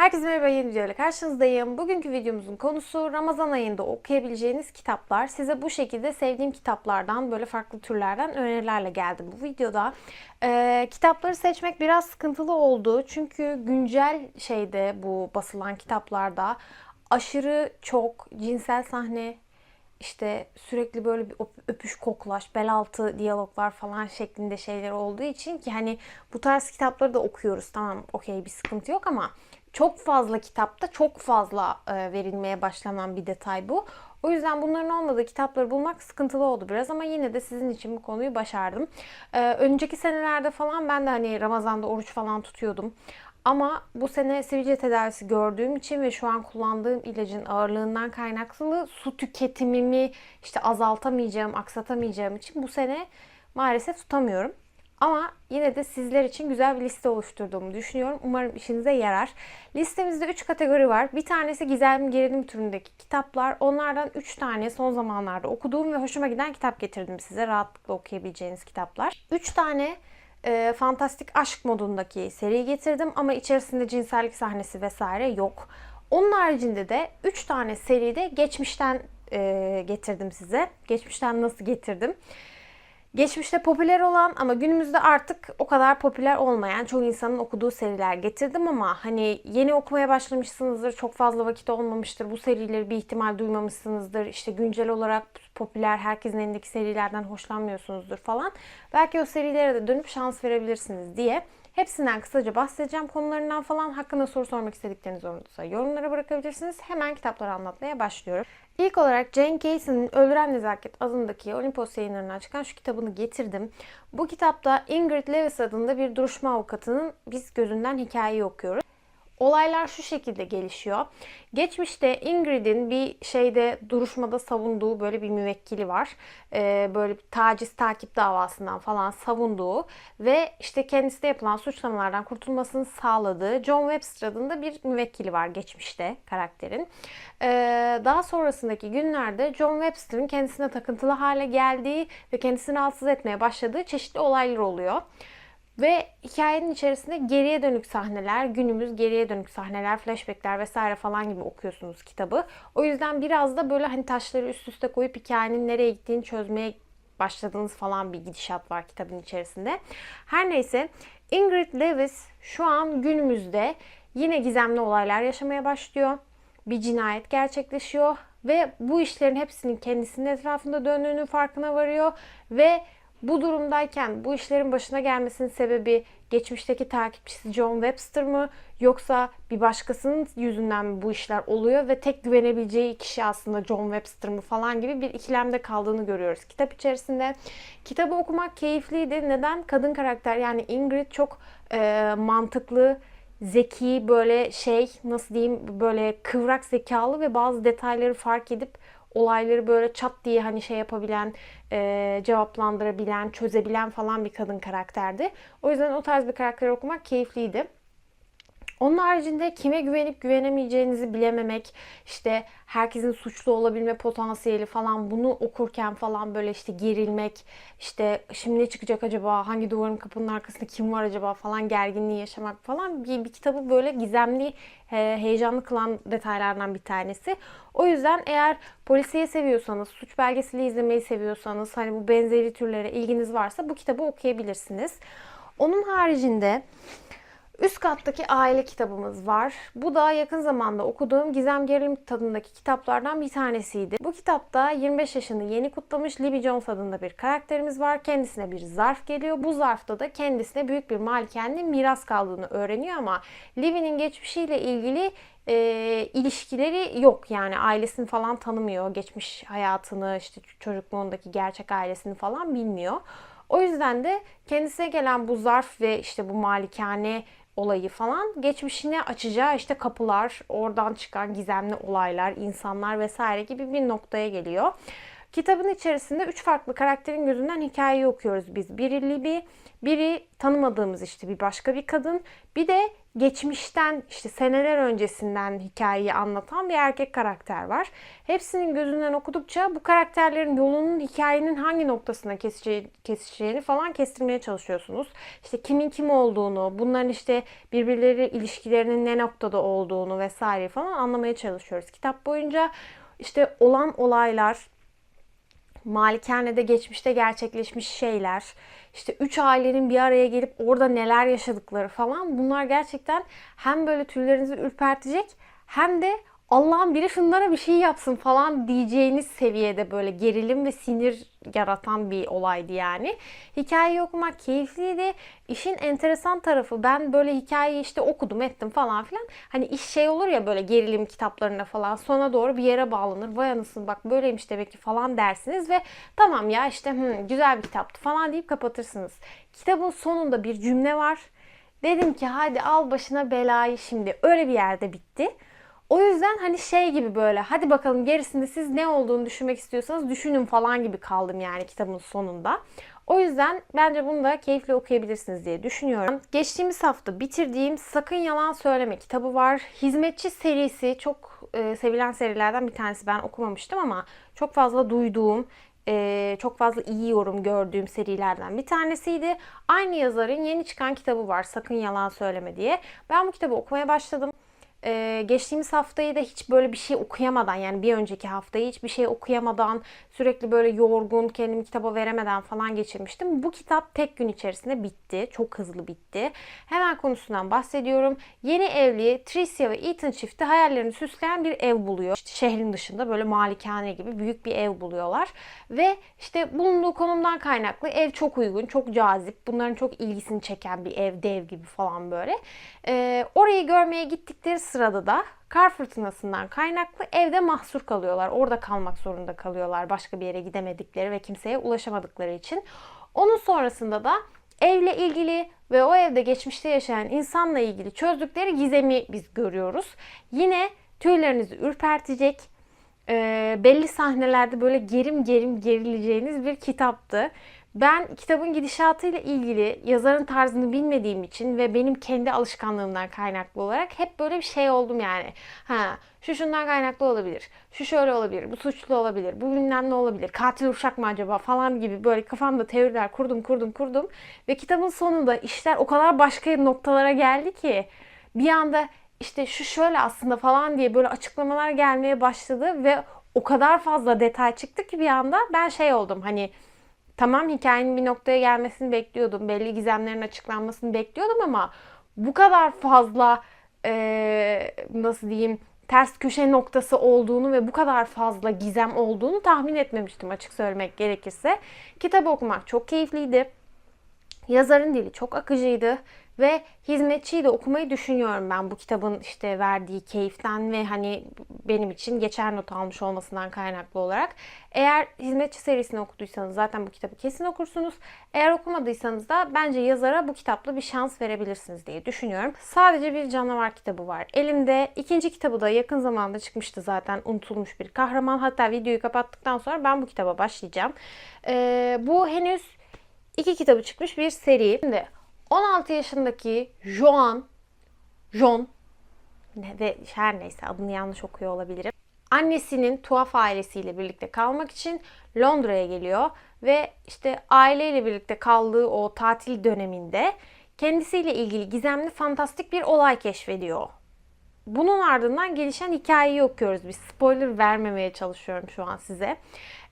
Herkese merhaba yeni videoyla karşınızdayım. Bugünkü videomuzun konusu Ramazan ayında okuyabileceğiniz kitaplar. Size bu şekilde sevdiğim kitaplardan böyle farklı türlerden önerilerle geldim bu videoda. Ee, kitapları seçmek biraz sıkıntılı oldu. Çünkü güncel şeyde bu basılan kitaplarda aşırı çok cinsel sahne, işte sürekli böyle bir öp- öpüş koklaş, bel altı diyaloglar falan şeklinde şeyler olduğu için ki hani bu tarz kitapları da okuyoruz. Tamam okey bir sıkıntı yok ama çok fazla kitapta çok fazla e, verilmeye başlanan bir detay bu. O yüzden bunların olmadığı kitapları bulmak sıkıntılı oldu biraz ama yine de sizin için bu konuyu başardım. E, önceki senelerde falan ben de hani Ramazan'da oruç falan tutuyordum. Ama bu sene sivilce tedavisi gördüğüm için ve şu an kullandığım ilacın ağırlığından kaynaklı su tüketimimi işte azaltamayacağım, aksatamayacağım için bu sene maalesef tutamıyorum. Ama yine de sizler için güzel bir liste oluşturduğumu düşünüyorum. Umarım işinize yarar. Listemizde 3 kategori var. Bir tanesi gizem gerilim türündeki kitaplar. Onlardan 3 tane son zamanlarda okuduğum ve hoşuma giden kitap getirdim size. Rahatlıkla okuyabileceğiniz kitaplar. 3 tane e, fantastik aşk modundaki seri getirdim ama içerisinde cinsellik sahnesi vesaire yok. Onun haricinde de 3 tane seride geçmişten e, getirdim size. Geçmişten nasıl getirdim? Geçmişte popüler olan ama günümüzde artık o kadar popüler olmayan çoğu insanın okuduğu seriler getirdim ama hani yeni okumaya başlamışsınızdır, çok fazla vakit olmamıştır, bu serileri bir ihtimal duymamışsınızdır, işte güncel olarak popüler herkesin elindeki serilerden hoşlanmıyorsunuzdur falan. Belki o serilere de dönüp şans verebilirsiniz diye Hepsinden kısaca bahsedeceğim konularından falan. Hakkında soru sormak istedikleriniz olursa yorumlara bırakabilirsiniz. Hemen kitapları anlatmaya başlıyorum. İlk olarak Jane Casey'nin Öldüren Nezaket adındaki Olimpos yayınlarından çıkan şu kitabını getirdim. Bu kitapta Ingrid Lewis adında bir duruşma avukatının biz gözünden hikayeyi okuyoruz. Olaylar şu şekilde gelişiyor. Geçmişte Ingrid'in bir şeyde duruşmada savunduğu böyle bir müvekkili var. Ee, böyle bir taciz takip davasından falan savunduğu ve işte kendisine yapılan suçlamalardan kurtulmasını sağladığı John Webster adında bir müvekkili var geçmişte karakterin. Ee, daha sonrasındaki günlerde John Webster'ın kendisine takıntılı hale geldiği ve kendisini rahatsız etmeye başladığı çeşitli olaylar oluyor. Ve hikayenin içerisinde geriye dönük sahneler, günümüz geriye dönük sahneler, flashbackler vesaire falan gibi okuyorsunuz kitabı. O yüzden biraz da böyle hani taşları üst üste koyup hikayenin nereye gittiğini çözmeye başladığınız falan bir gidişat var kitabın içerisinde. Her neyse Ingrid Lewis şu an günümüzde yine gizemli olaylar yaşamaya başlıyor. Bir cinayet gerçekleşiyor ve bu işlerin hepsinin kendisinin etrafında döndüğünün farkına varıyor ve bu durumdayken bu işlerin başına gelmesinin sebebi geçmişteki takipçisi John Webster mı yoksa bir başkasının yüzünden mi bu işler oluyor ve tek güvenebileceği kişi aslında John Webster mı falan gibi bir ikilemde kaldığını görüyoruz kitap içerisinde. Kitabı okumak keyifliydi. Neden? Kadın karakter yani Ingrid çok e, mantıklı, zeki böyle şey nasıl diyeyim böyle kıvrak zekalı ve bazı detayları fark edip olayları böyle çat diye hani şey yapabilen, e, cevaplandırabilen, çözebilen falan bir kadın karakterdi. O yüzden o tarz bir karakteri okumak keyifliydi. Onun haricinde kime güvenip güvenemeyeceğinizi bilememek, işte herkesin suçlu olabilme potansiyeli falan bunu okurken falan böyle işte gerilmek, işte şimdi ne çıkacak acaba, hangi duvarın kapının arkasında kim var acaba falan gerginliği yaşamak falan bir, bir kitabı böyle gizemli, heyecanlı kılan detaylardan bir tanesi. O yüzden eğer polisiye seviyorsanız, suç belgeseli izlemeyi seviyorsanız, hani bu benzeri türlere ilginiz varsa bu kitabı okuyabilirsiniz. Onun haricinde Üst kattaki aile kitabımız var. Bu da yakın zamanda okuduğum Gizem Gerilim tadındaki kitaplardan bir tanesiydi. Bu kitapta 25 yaşını yeni kutlamış Libby Jones adında bir karakterimiz var. Kendisine bir zarf geliyor. Bu zarfta da kendisine büyük bir malikenin miras kaldığını öğreniyor ama Libby'nin geçmişiyle ilgili e, ilişkileri yok. Yani ailesini falan tanımıyor. Geçmiş hayatını, işte çocukluğundaki gerçek ailesini falan bilmiyor. O yüzden de kendisine gelen bu zarf ve işte bu malikane olayı falan geçmişine açacağı işte kapılar, oradan çıkan gizemli olaylar, insanlar vesaire gibi bir noktaya geliyor. Kitabın içerisinde üç farklı karakterin gözünden hikayeyi okuyoruz biz. Biri Libby, biri tanımadığımız işte bir başka bir kadın, bir de geçmişten işte seneler öncesinden hikayeyi anlatan bir erkek karakter var. Hepsinin gözünden okudukça bu karakterlerin yolunun hikayenin hangi noktasına keseceği, kesişeceğini falan kestirmeye çalışıyorsunuz. İşte kimin kim olduğunu, bunların işte birbirleri ilişkilerinin ne noktada olduğunu vesaire falan anlamaya çalışıyoruz. Kitap boyunca işte olan olaylar, Malikane'de geçmişte gerçekleşmiş şeyler, işte üç ailenin bir araya gelip orada neler yaşadıkları falan bunlar gerçekten hem böyle tüylerinizi ürpertecek hem de Allah'ın biri şunlara bir şey yapsın falan diyeceğiniz seviyede böyle gerilim ve sinir yaratan bir olaydı yani. Hikayeyi okumak keyifliydi. İşin enteresan tarafı ben böyle hikayeyi işte okudum ettim falan filan. Hani iş şey olur ya böyle gerilim kitaplarına falan sona doğru bir yere bağlanır. Vay anasını bak böyleymiş demek ki falan dersiniz ve tamam ya işte hı, güzel bir kitaptı falan deyip kapatırsınız. Kitabın sonunda bir cümle var. Dedim ki hadi al başına belayı şimdi. Öyle bir yerde bitti. O yüzden hani şey gibi böyle hadi bakalım gerisinde siz ne olduğunu düşünmek istiyorsanız düşünün falan gibi kaldım yani kitabın sonunda. O yüzden bence bunu da keyifli okuyabilirsiniz diye düşünüyorum. Geçtiğimiz hafta bitirdiğim Sakın Yalan Söyleme kitabı var. Hizmetçi serisi çok e, sevilen serilerden bir tanesi. Ben okumamıştım ama çok fazla duyduğum, e, çok fazla iyi yorum gördüğüm serilerden bir tanesiydi. Aynı yazarın yeni çıkan kitabı var Sakın Yalan Söyleme diye. Ben bu kitabı okumaya başladım. Ee, geçtiğimiz haftayı da hiç böyle bir şey okuyamadan yani bir önceki haftayı hiçbir şey okuyamadan sürekli böyle yorgun kendimi kitaba veremeden falan geçirmiştim. Bu kitap tek gün içerisinde bitti. Çok hızlı bitti. Hemen konusundan bahsediyorum. Yeni evli Tricia ve Ethan çifti hayallerini süsleyen bir ev buluyor. İşte şehrin dışında böyle malikane gibi büyük bir ev buluyorlar. Ve işte bulunduğu konumdan kaynaklı ev çok uygun, çok cazip. Bunların çok ilgisini çeken bir ev, dev gibi falan böyle. Ee, orayı görmeye gittikleri sırada da kar fırtınasından kaynaklı evde mahsur kalıyorlar. Orada kalmak zorunda kalıyorlar başka bir yere gidemedikleri ve kimseye ulaşamadıkları için. Onun sonrasında da evle ilgili ve o evde geçmişte yaşayan insanla ilgili çözdükleri gizemi biz görüyoruz. Yine tüylerinizi ürpertecek, e, belli sahnelerde böyle gerim gerim gerileceğiniz bir kitaptı. Ben kitabın gidişatıyla ilgili yazarın tarzını bilmediğim için ve benim kendi alışkanlığımdan kaynaklı olarak hep böyle bir şey oldum yani. Ha, şu şundan kaynaklı olabilir, şu şöyle olabilir, bu suçlu olabilir, bu bilmem ne olabilir, katil uşak mı acaba falan gibi böyle kafamda teoriler kurdum kurdum kurdum. Ve kitabın sonunda işler o kadar başka noktalara geldi ki bir anda işte şu şöyle aslında falan diye böyle açıklamalar gelmeye başladı ve o kadar fazla detay çıktı ki bir anda ben şey oldum hani Tamam hikayenin bir noktaya gelmesini bekliyordum. Belli gizemlerin açıklanmasını bekliyordum ama bu kadar fazla ee, nasıl diyeyim ters köşe noktası olduğunu ve bu kadar fazla gizem olduğunu tahmin etmemiştim açık söylemek gerekirse. Kitabı okumak çok keyifliydi. Yazarın dili çok akıcıydı ve hizmetçiyi de okumayı düşünüyorum ben bu kitabın işte verdiği keyiften ve hani benim için geçer not almış olmasından kaynaklı olarak. Eğer hizmetçi serisini okuduysanız zaten bu kitabı kesin okursunuz. Eğer okumadıysanız da bence yazara bu kitapla bir şans verebilirsiniz diye düşünüyorum. Sadece bir canavar kitabı var. Elimde ikinci kitabı da yakın zamanda çıkmıştı zaten unutulmuş bir kahraman. Hatta videoyu kapattıktan sonra ben bu kitaba başlayacağım. Ee, bu henüz iki kitabı çıkmış bir seri. Şimdi 16 yaşındaki Joan, John ne de her neyse adını yanlış okuyor olabilirim. Annesinin tuhaf ailesiyle birlikte kalmak için Londra'ya geliyor ve işte aileyle birlikte kaldığı o tatil döneminde kendisiyle ilgili gizemli fantastik bir olay keşfediyor. Bunun ardından gelişen hikayeyi okuyoruz. Bir spoiler vermemeye çalışıyorum şu an size.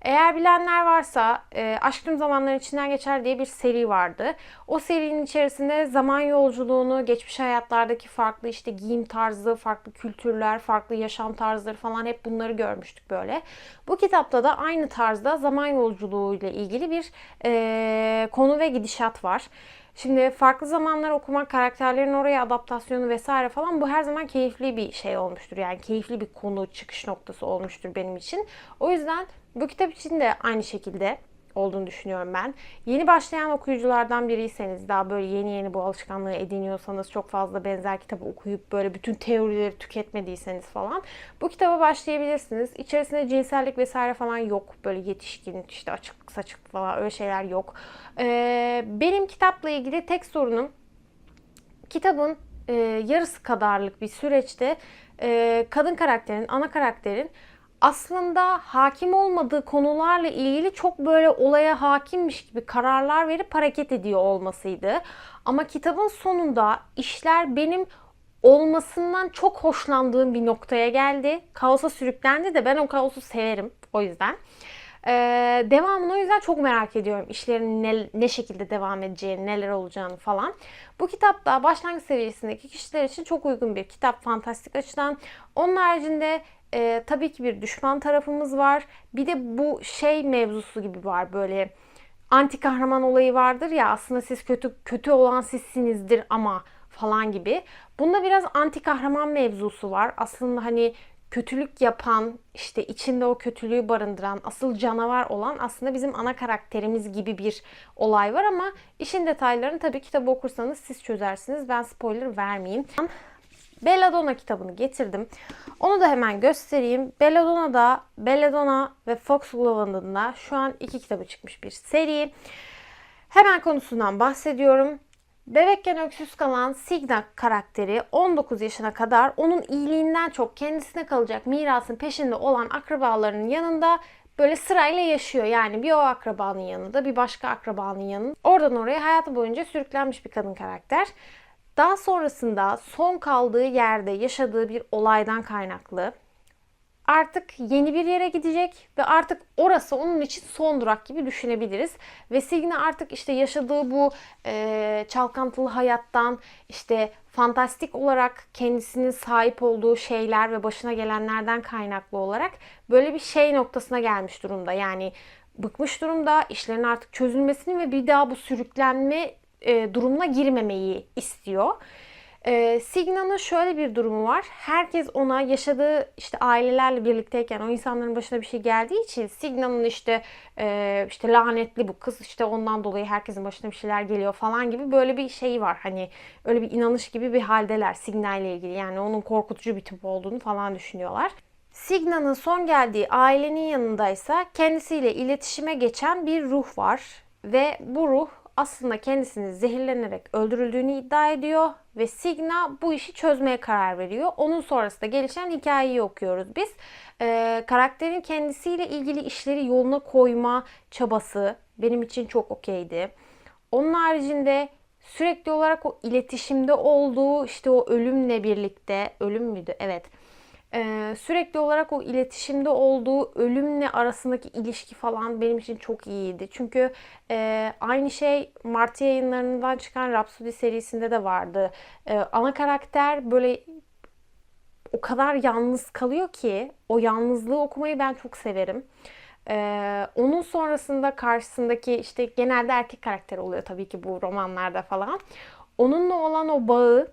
Eğer bilenler varsa e, Aşk Tüm Zamanların içinden Geçer diye bir seri vardı. O serinin içerisinde zaman yolculuğunu, geçmiş hayatlardaki farklı işte giyim tarzı, farklı kültürler, farklı yaşam tarzları falan hep bunları görmüştük böyle. Bu kitapta da aynı tarzda zaman yolculuğu ile ilgili bir e, konu ve gidişat var. Şimdi farklı zamanlar okumak, karakterlerin oraya adaptasyonu vesaire falan bu her zaman keyifli bir şey olmuştur. Yani keyifli bir konu, çıkış noktası olmuştur benim için. O yüzden bu kitap için de aynı şekilde olduğunu düşünüyorum ben. Yeni başlayan okuyuculardan biriyseniz, daha böyle yeni yeni bu alışkanlığı ediniyorsanız, çok fazla benzer kitabı okuyup böyle bütün teorileri tüketmediyseniz falan bu kitaba başlayabilirsiniz. İçerisinde cinsellik vesaire falan yok. Böyle yetişkin, işte açık saçık falan öyle şeyler yok. Ee, benim kitapla ilgili tek sorunum kitabın e, yarısı kadarlık bir süreçte e, kadın karakterin, ana karakterin aslında hakim olmadığı konularla ilgili çok böyle olaya hakimmiş gibi kararlar verip hareket ediyor olmasıydı. Ama kitabın sonunda işler benim olmasından çok hoşlandığım bir noktaya geldi. Kaosa sürüklendi de ben o kaosu severim o yüzden. Ee, devamını o yüzden çok merak ediyorum. İşlerin ne, ne şekilde devam edeceğini, neler olacağını falan. Bu kitap da başlangıç seviyesindeki kişiler için çok uygun bir kitap fantastik açıdan. Onun haricinde e, tabii ki bir düşman tarafımız var. Bir de bu şey mevzusu gibi var böyle anti kahraman olayı vardır ya aslında siz kötü kötü olan sizsinizdir ama falan gibi. Bunda biraz anti kahraman mevzusu var. Aslında hani kötülük yapan, işte içinde o kötülüğü barındıran, asıl canavar olan aslında bizim ana karakterimiz gibi bir olay var ama işin detaylarını tabii kitabı okursanız siz çözersiniz. Ben spoiler vermeyeyim. Belladonna kitabını getirdim. Onu da hemen göstereyim. Belladonna'da Belladonna ve Fox Lavanda'da şu an iki kitabı çıkmış bir seri. Hemen konusundan bahsediyorum. Bebekken öksüz kalan Signa karakteri 19 yaşına kadar onun iyiliğinden çok kendisine kalacak mirasın peşinde olan akrabalarının yanında böyle sırayla yaşıyor. Yani bir o akrabanın yanında, bir başka akrabanın yanında. Oradan oraya hayatı boyunca sürüklenmiş bir kadın karakter. Daha sonrasında son kaldığı yerde yaşadığı bir olaydan kaynaklı artık yeni bir yere gidecek ve artık orası onun için son durak gibi düşünebiliriz. Ve Signa artık işte yaşadığı bu e, çalkantılı hayattan işte fantastik olarak kendisinin sahip olduğu şeyler ve başına gelenlerden kaynaklı olarak böyle bir şey noktasına gelmiş durumda. Yani bıkmış durumda, işlerin artık çözülmesini ve bir daha bu sürüklenme e, durumuna girmemeyi istiyor. E, Signa'nın şöyle bir durumu var. Herkes ona yaşadığı işte ailelerle birlikteyken o insanların başına bir şey geldiği için Signa'nın işte e, işte lanetli bu kız işte ondan dolayı herkesin başına bir şeyler geliyor falan gibi böyle bir şey var. Hani öyle bir inanış gibi bir haldeler Signa ile ilgili. Yani onun korkutucu bir tip olduğunu falan düşünüyorlar. Signa'nın son geldiği ailenin yanındaysa kendisiyle iletişime geçen bir ruh var ve bu ruh aslında kendisini zehirlenerek öldürüldüğünü iddia ediyor ve Signa bu işi çözmeye karar veriyor. Onun sonrasında gelişen hikayeyi okuyoruz biz. Ee, karakterin kendisiyle ilgili işleri yoluna koyma çabası benim için çok okeydi. Onun haricinde sürekli olarak o iletişimde olduğu işte o ölümle birlikte ölüm müydü? Evet sürekli olarak o iletişimde olduğu ölümle arasındaki ilişki falan benim için çok iyiydi. Çünkü aynı şey Martı yayınlarından çıkan Rhapsody serisinde de vardı. Ana karakter böyle o kadar yalnız kalıyor ki o yalnızlığı okumayı ben çok severim. Ee, onun sonrasında karşısındaki işte genelde erkek karakter oluyor tabii ki bu romanlarda falan. Onunla olan o bağı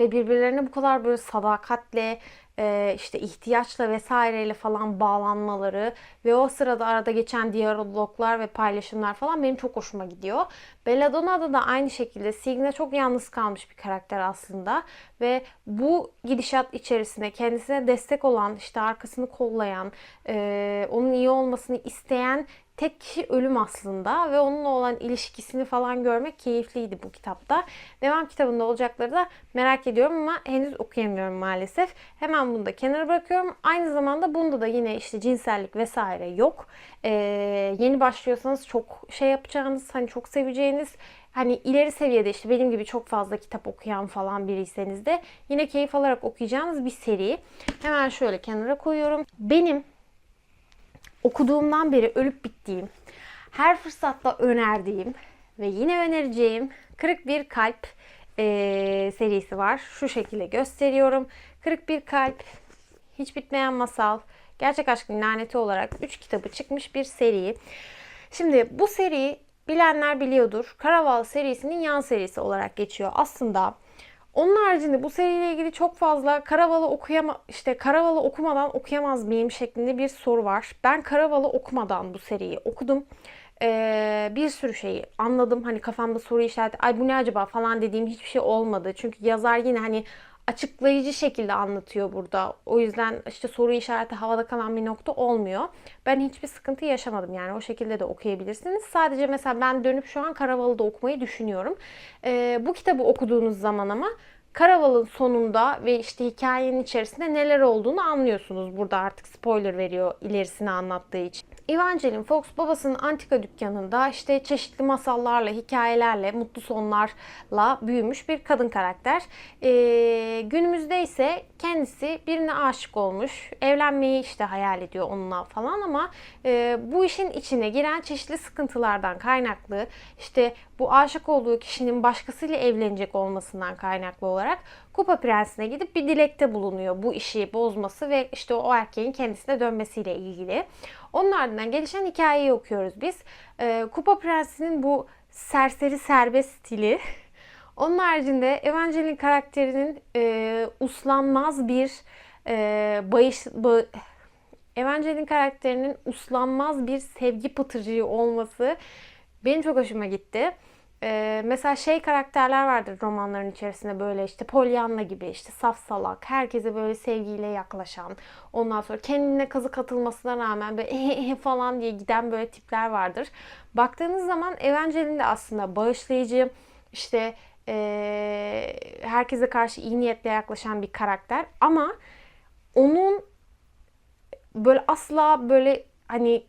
ve birbirlerine bu kadar böyle sadakatle e, işte ihtiyaçla vesaireyle falan bağlanmaları ve o sırada arada geçen diyaloglar ve paylaşımlar falan benim çok hoşuma gidiyor. Belladonna'da da aynı şekilde Signa çok yalnız kalmış bir karakter aslında ve bu gidişat içerisinde kendisine destek olan işte arkasını kollayan e, onun iyi olmasını isteyen tek kişi ölüm aslında ve onunla olan ilişkisini falan görmek keyifliydi bu kitapta. Devam kitabında olacakları da merak ediyorum ama henüz okuyamıyorum maalesef. Hemen bunu da kenara bırakıyorum. Aynı zamanda bunda da yine işte cinsellik vesaire yok. Ee, yeni başlıyorsanız çok şey yapacağınız, hani çok seveceğiniz hani ileri seviyede işte benim gibi çok fazla kitap okuyan falan biriyseniz de yine keyif alarak okuyacağınız bir seri. Hemen şöyle kenara koyuyorum. Benim okuduğumdan beri ölüp bittiğim, her fırsatta önerdiğim ve yine önereceğim Kırık Bir Kalp e, serisi var. Şu şekilde gösteriyorum. Kırık Bir Kalp, Hiç Bitmeyen Masal, Gerçek Aşkın Laneti olarak 3 kitabı çıkmış bir seri. Şimdi bu seri bilenler biliyordur. Karaval serisinin yan serisi olarak geçiyor. Aslında onun haricinde bu seriyle ilgili çok fazla Karaval'ı okuyama işte Karaval'ı okumadan okuyamaz mıyım şeklinde bir soru var. Ben Karaval'ı okumadan bu seriyi okudum. Ee, bir sürü şeyi anladım. Hani kafamda soru işareti ay bu ne acaba falan dediğim hiçbir şey olmadı. Çünkü yazar yine hani açıklayıcı şekilde anlatıyor burada. O yüzden işte soru işareti havada kalan bir nokta olmuyor. Ben hiçbir sıkıntı yaşamadım yani o şekilde de okuyabilirsiniz. Sadece mesela ben dönüp şu an Karavalı'da okumayı düşünüyorum. Ee, bu kitabı okuduğunuz zaman ama Karaval'ın sonunda ve işte hikayenin içerisinde neler olduğunu anlıyorsunuz. Burada artık spoiler veriyor ilerisini anlattığı için. Evangeline Fox babasının antika dükkanında işte çeşitli masallarla, hikayelerle, mutlu sonlarla büyümüş bir kadın karakter. Ee, günümüzde ise kendisi birine aşık olmuş. Evlenmeyi işte hayal ediyor onunla falan ama e, bu işin içine giren çeşitli sıkıntılardan kaynaklı işte bu aşık olduğu kişinin başkasıyla evlenecek olmasından kaynaklı olarak Kupa Prensi'ne gidip bir dilekte bulunuyor bu işi bozması ve işte o erkeğin kendisine dönmesiyle ilgili. Onun ardından gelişen hikayeyi okuyoruz biz. Ee, Kupa Prensi'nin bu serseri serbest stili onun haricinde Evangeline karakterinin e, uslanmaz bir e, bayış... Ba, Evangeline karakterinin uslanmaz bir sevgi pıtırcığı olması benim çok hoşuma gitti. Ee, mesela şey karakterler vardır romanların içerisinde böyle işte Pollyanna gibi işte saf salak, herkese böyle sevgiyle yaklaşan, ondan sonra kendine kazık atılmasına rağmen böyle falan diye giden böyle tipler vardır. Baktığınız zaman Evangeline de aslında bağışlayıcı, işte e, herkese karşı iyi niyetle yaklaşan bir karakter ama onun böyle asla böyle hani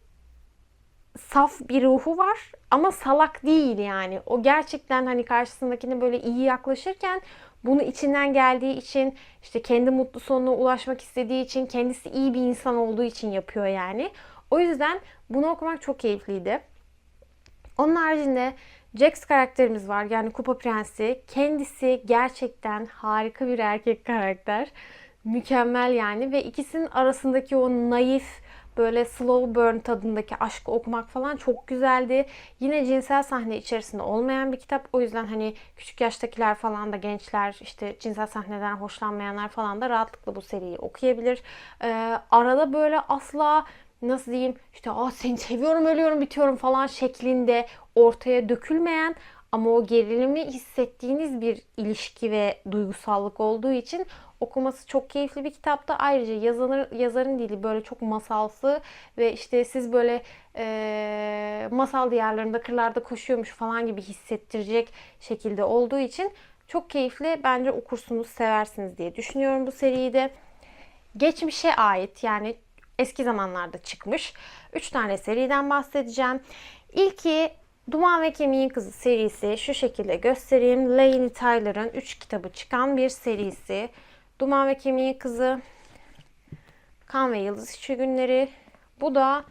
saf bir ruhu var ama salak değil yani. O gerçekten hani karşısındakine böyle iyi yaklaşırken bunu içinden geldiği için işte kendi mutlu sonuna ulaşmak istediği için kendisi iyi bir insan olduğu için yapıyor yani. O yüzden bunu okumak çok keyifliydi. Onun haricinde Jax karakterimiz var. Yani Kupa Prensi. Kendisi gerçekten harika bir erkek karakter. Mükemmel yani ve ikisinin arasındaki o naif böyle slow burn tadındaki aşkı okumak falan çok güzeldi. Yine cinsel sahne içerisinde olmayan bir kitap. O yüzden hani küçük yaştakiler falan da gençler işte cinsel sahneden hoşlanmayanlar falan da rahatlıkla bu seriyi okuyabilir. Ee, arada böyle asla nasıl diyeyim işte Aa, seni seviyorum ölüyorum bitiyorum falan şeklinde ortaya dökülmeyen ama o gerilimi hissettiğiniz bir ilişki ve duygusallık olduğu için okuması çok keyifli bir kitapta. Ayrıca yazarın, yazarın dili böyle çok masalsı ve işte siz böyle e, masal diyarlarında kırlarda koşuyormuş falan gibi hissettirecek şekilde olduğu için çok keyifli. Bence okursunuz, seversiniz diye düşünüyorum bu seriyi de. Geçmişe ait yani eski zamanlarda çıkmış 3 tane seriden bahsedeceğim. İlki Duman ve Kemiğin Kızı serisi şu şekilde göstereyim. Laini Tyler'ın 3 kitabı çıkan bir serisi. Duman ve Kemiğin Kızı, Kan ve Yıldız İçi Günleri. Bu da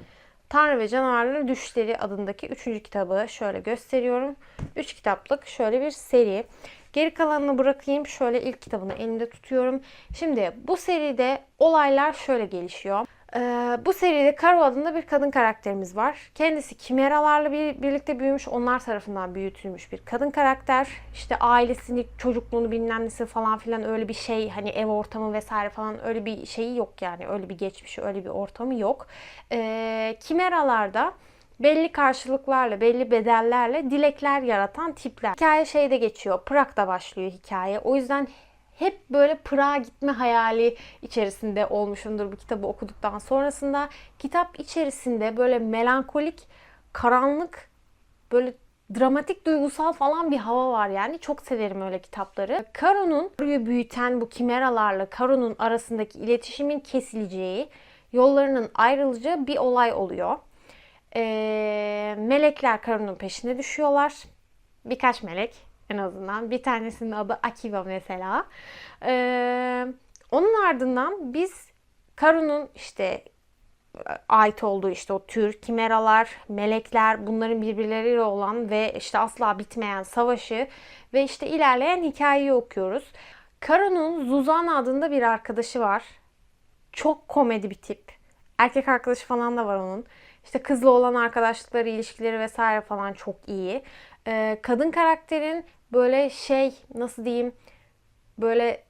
Tanrı ve Canavarların Düşleri adındaki 3. kitabı. Şöyle gösteriyorum. 3 kitaplık şöyle bir seri. Geri kalanını bırakayım. Şöyle ilk kitabını elimde tutuyorum. Şimdi bu seride olaylar şöyle gelişiyor. Ee, bu seride Karo adında bir kadın karakterimiz var. Kendisi kimeralarla bir, birlikte büyümüş, onlar tarafından büyütülmüş bir kadın karakter. İşte ailesini, çocukluğunu bilmem falan filan öyle bir şey, hani ev ortamı vesaire falan öyle bir şeyi yok yani. Öyle bir geçmişi, öyle bir ortamı yok. Ee, kimeralarda belli karşılıklarla, belli bedellerle dilekler yaratan tipler. Hikaye şeyde geçiyor. Prag'da başlıyor hikaye. O yüzden hep böyle Prag'a gitme hayali içerisinde olmuşumdur bu kitabı okuduktan sonrasında. Kitap içerisinde böyle melankolik, karanlık, böyle dramatik, duygusal falan bir hava var yani. Çok severim öyle kitapları. Karo'nun büyüten bu kimeralarla Karo'nun arasındaki iletişimin kesileceği, yollarının ayrılacağı bir olay oluyor. Ee, melekler Karo'nun peşine düşüyorlar. Birkaç melek en azından. Bir tanesinin adı Akiva mesela. Ee, onun ardından biz Karu'nun işte ait olduğu işte o tür kimeralar, melekler, bunların birbirleriyle olan ve işte asla bitmeyen savaşı ve işte ilerleyen hikayeyi okuyoruz. Karu'nun Zuzan adında bir arkadaşı var. Çok komedi bir tip. Erkek arkadaşı falan da var onun. İşte kızla olan arkadaşlıkları, ilişkileri vesaire falan çok iyi. Ee, kadın karakterin böyle şey nasıl diyeyim böyle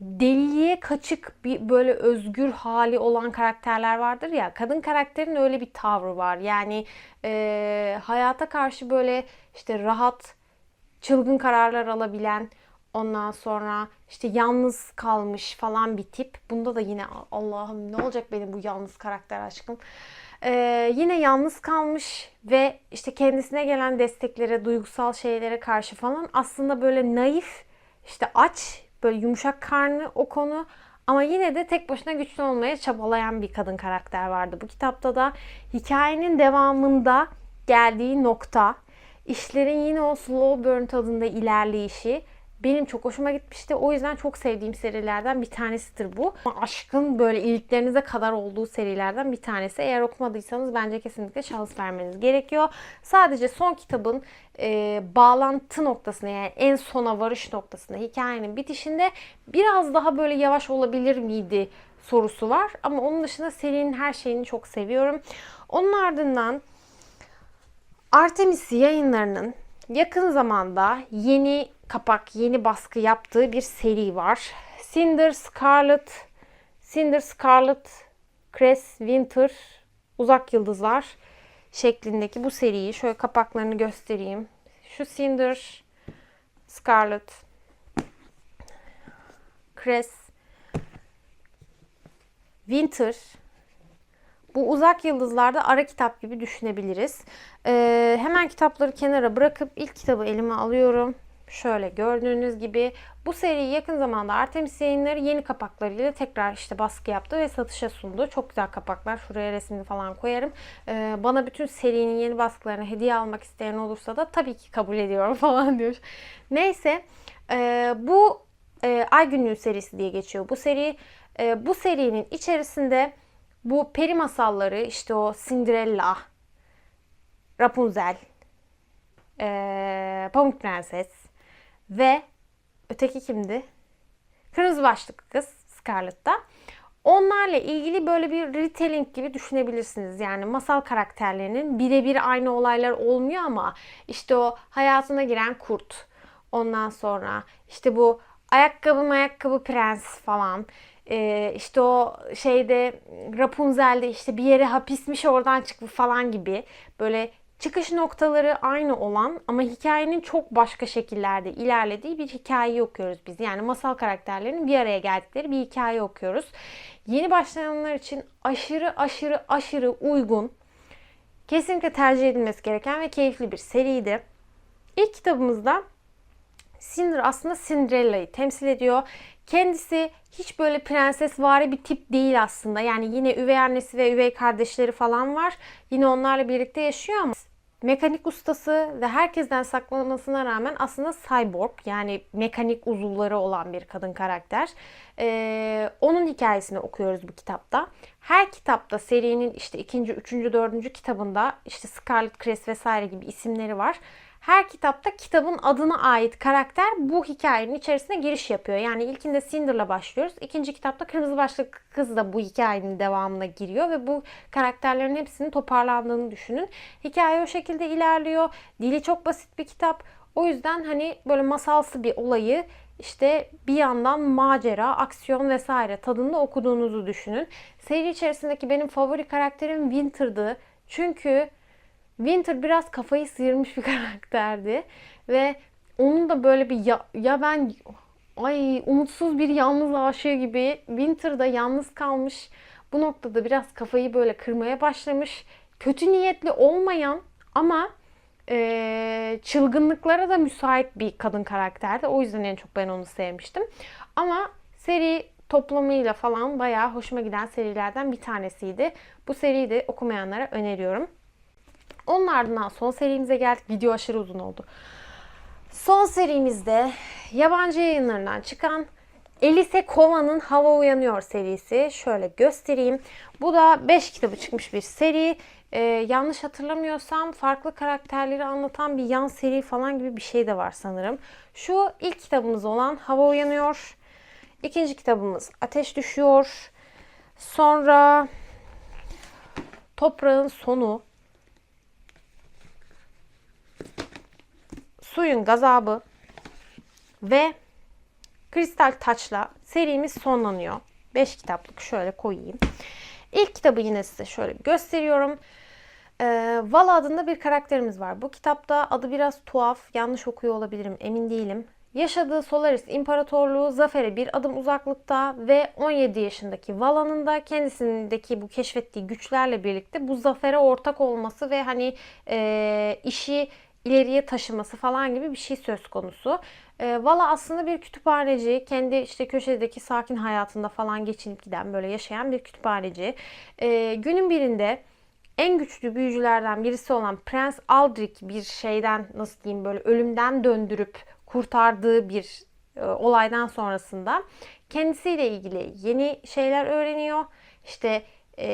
deliye kaçık bir böyle özgür hali olan karakterler vardır ya. Kadın karakterin öyle bir tavrı var. Yani e, hayata karşı böyle işte rahat, çılgın kararlar alabilen, Ondan sonra işte yalnız kalmış falan bir tip. Bunda da yine Allah'ım ne olacak benim bu yalnız karakter aşkım. Ee, yine yalnız kalmış ve işte kendisine gelen desteklere, duygusal şeylere karşı falan aslında böyle naif, işte aç, böyle yumuşak karnı o konu ama yine de tek başına güçlü olmaya çabalayan bir kadın karakter vardı bu kitapta da. Hikayenin devamında geldiği nokta, işlerin yine o slow burn tadında ilerleyişi benim çok hoşuma gitmişti. O yüzden çok sevdiğim serilerden bir tanesidir bu. Aşkın böyle iliklerinize kadar olduğu serilerden bir tanesi. Eğer okumadıysanız bence kesinlikle şans vermeniz gerekiyor. Sadece son kitabın e, bağlantı noktasında yani en sona varış noktasında hikayenin bitişinde biraz daha böyle yavaş olabilir miydi sorusu var. Ama onun dışında serinin her şeyini çok seviyorum. Onun ardından Artemis yayınlarının yakın zamanda yeni kapak, yeni baskı yaptığı bir seri var. Cinder Scarlet, Cinder Scarlet, Cress Winter, Uzak Yıldızlar şeklindeki bu seriyi şöyle kapaklarını göstereyim. Şu Cinder Scarlet, Cress Winter bu uzak yıldızlarda ara kitap gibi düşünebiliriz. Ee, hemen kitapları kenara bırakıp ilk kitabı elime alıyorum. Şöyle gördüğünüz gibi bu seriyi yakın zamanda Artemis yayınları yeni kapaklarıyla tekrar işte baskı yaptı ve satışa sundu. Çok güzel kapaklar. Şuraya resmini falan koyarım. Ee, bana bütün serinin yeni baskılarını hediye almak isteyen olursa da tabii ki kabul ediyorum falan diyor. Neyse e, bu e, Ay Günlüğü serisi diye geçiyor. Bu seri e, bu serinin içerisinde bu peri masalları işte o Cinderella, Rapunzel, e, Pamuk Prenses ve öteki kimdi? Kırmızı başlıklı kız Scarlett'ta. Onlarla ilgili böyle bir retelling gibi düşünebilirsiniz. Yani masal karakterlerinin birebir aynı olaylar olmuyor ama işte o hayatına giren kurt. Ondan sonra işte bu ayakkabı ayakkabı prens falan. Ee, işte o şeyde Rapunzel'de işte bir yere hapismiş oradan çıkmış falan gibi böyle çıkış noktaları aynı olan ama hikayenin çok başka şekillerde ilerlediği bir hikaye okuyoruz biz. Yani masal karakterlerinin bir araya geldikleri bir hikaye okuyoruz. Yeni başlayanlar için aşırı aşırı aşırı uygun, kesinlikle tercih edilmesi gereken ve keyifli bir seriydi. İlk kitabımızda Cinder aslında Cinderella'yı temsil ediyor. Kendisi hiç böyle prenses vari bir tip değil aslında. Yani yine üvey annesi ve üvey kardeşleri falan var. Yine onlarla birlikte yaşıyor ama mekanik ustası ve herkesten saklamasına rağmen aslında cyborg yani mekanik uzuvları olan bir kadın karakter. Ee, onun hikayesini okuyoruz bu kitapta. Her kitapta serinin işte ikinci, üçüncü, dördüncü kitabında işte Scarlet Crest vesaire gibi isimleri var. Her kitapta kitabın adına ait karakter bu hikayenin içerisine giriş yapıyor. Yani ilkinde Cinder'la başlıyoruz. İkinci kitapta Kırmızı Başlıklı Kız da bu hikayenin devamına giriyor ve bu karakterlerin hepsinin toparlandığını düşünün. Hikaye o şekilde ilerliyor. Dili çok basit bir kitap. O yüzden hani böyle masalsı bir olayı işte bir yandan macera, aksiyon vesaire tadında okuduğunuzu düşünün. Seri içerisindeki benim favori karakterim Winter'dı. Çünkü Winter biraz kafayı sıyırmış bir karakterdi ve onun da böyle bir ya, ya ben ay umutsuz bir yalnız aşığı gibi Winter'da yalnız kalmış. Bu noktada biraz kafayı böyle kırmaya başlamış. Kötü niyetli olmayan ama e, çılgınlıklara da müsait bir kadın karakterdi. O yüzden en çok ben onu sevmiştim. Ama seri toplamıyla falan bayağı hoşuma giden serilerden bir tanesiydi. Bu seriyi de okumayanlara öneriyorum. Onun ardından son serimize geldik. Video aşırı uzun oldu. Son serimizde yabancı yayınlarından çıkan Elise Kova'nın Hava Uyanıyor serisi. Şöyle göstereyim. Bu da 5 kitabı çıkmış bir seri. Ee, yanlış hatırlamıyorsam farklı karakterleri anlatan bir yan seri falan gibi bir şey de var sanırım. Şu ilk kitabımız olan Hava Uyanıyor. İkinci kitabımız Ateş Düşüyor. Sonra Toprağın Sonu Suyun Gazabı ve Kristal Taç'la serimiz sonlanıyor. 5 kitaplık şöyle koyayım. İlk kitabı yine size şöyle gösteriyorum. Ee, Val adında bir karakterimiz var. Bu kitapta adı biraz tuhaf, yanlış okuyor olabilirim, emin değilim. Yaşadığı Solaris İmparatorluğu zafere bir adım uzaklıkta ve 17 yaşındaki Vala'nın da kendisindeki bu keşfettiği güçlerle birlikte bu zafere ortak olması ve hani e, işi ileriye taşıması falan gibi bir şey söz konusu. E, Vala aslında bir kütüphaneci. Kendi işte köşedeki sakin hayatında falan geçinip giden böyle yaşayan bir kütüphaneci. E, günün birinde en güçlü büyücülerden birisi olan Prens Aldrich bir şeyden nasıl diyeyim böyle ölümden döndürüp kurtardığı bir e, olaydan sonrasında kendisiyle ilgili yeni şeyler öğreniyor. İşte e,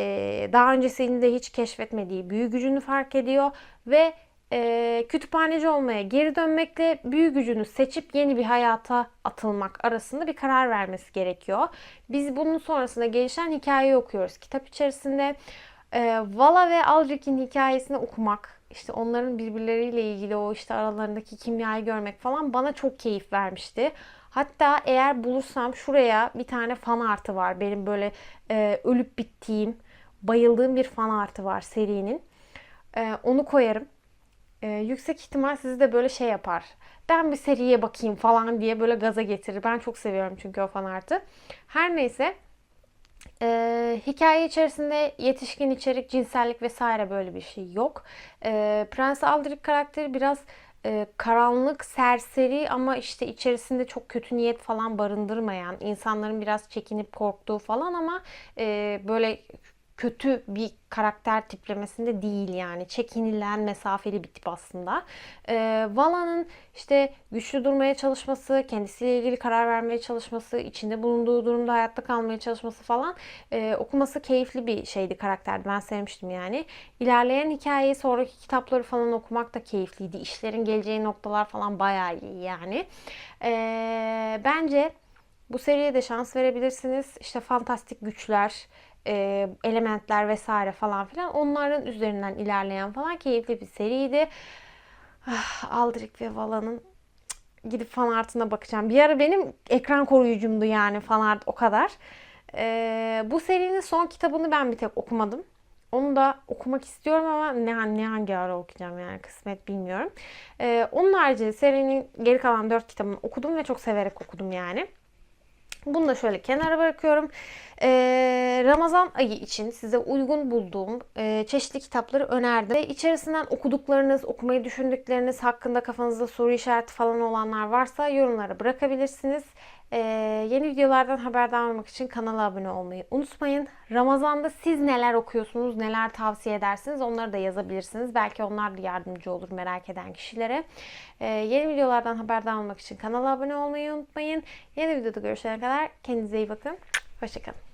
daha öncesinde hiç keşfetmediği büyü gücünü fark ediyor ve e, kütüphaneci olmaya geri dönmekle büyü gücünü seçip yeni bir hayata atılmak arasında bir karar vermesi gerekiyor. Biz bunun sonrasında gelişen hikayeyi okuyoruz kitap içerisinde. E, Vala ve Aldrich'in hikayesini okumak, işte onların birbirleriyle ilgili o işte aralarındaki kimyayı görmek falan bana çok keyif vermişti. Hatta eğer bulursam şuraya bir tane fan artı var. Benim böyle e, ölüp bittiğim, bayıldığım bir fan artı var serinin. E, onu koyarım. E, yüksek ihtimal sizi de böyle şey yapar. Ben bir seriye bakayım falan diye böyle gaza getirir. Ben çok seviyorum çünkü o fan artı. Her neyse. Ee, hikaye içerisinde yetişkin içerik, cinsellik vesaire böyle bir şey yok. Ee, Prens Aldrich karakteri biraz e, karanlık, serseri ama işte içerisinde çok kötü niyet falan barındırmayan, insanların biraz çekinip korktuğu falan ama e, böyle kötü bir karakter tiplemesinde değil yani. Çekinilen, mesafeli bir tip aslında. Ee, Vala'nın işte güçlü durmaya çalışması, kendisiyle ilgili karar vermeye çalışması, içinde bulunduğu durumda hayatta kalmaya çalışması falan e, okuması keyifli bir şeydi karakterdi. Ben sevmiştim yani. İlerleyen hikayeyi, sonraki kitapları falan okumak da keyifliydi. İşlerin geleceği noktalar falan bayağı iyi yani. Ee, bence bu seriye de şans verebilirsiniz. İşte fantastik güçler, e, elementler vesaire falan filan onların üzerinden ilerleyen falan keyifli bir seriydi. Ah, Aldrich ve Vala'nın gidip fan artına bakacağım. Bir ara benim ekran koruyucumdu yani fan art o kadar. E, bu serinin son kitabını ben bir tek okumadım. Onu da okumak istiyorum ama ne, ne hangi ara okuyacağım yani kısmet bilmiyorum. Ee, onun haricinde serinin geri kalan 4 kitabını okudum ve çok severek okudum yani. Bunu da şöyle kenara bırakıyorum. Ee, Ramazan ayı için size uygun bulduğum e, çeşitli kitapları önerdim. Ve içerisinden okuduklarınız, okumayı düşündükleriniz hakkında kafanızda soru işareti falan olanlar varsa yorumlara bırakabilirsiniz. Ee, yeni videolardan haberdar olmak için kanala abone olmayı unutmayın. Ramazan'da siz neler okuyorsunuz, neler tavsiye edersiniz onları da yazabilirsiniz. Belki onlar da yardımcı olur merak eden kişilere. Ee, yeni videolardan haberdar olmak için kanala abone olmayı unutmayın. Yeni videoda görüşene kadar kendinize iyi bakın. Hoşçakalın.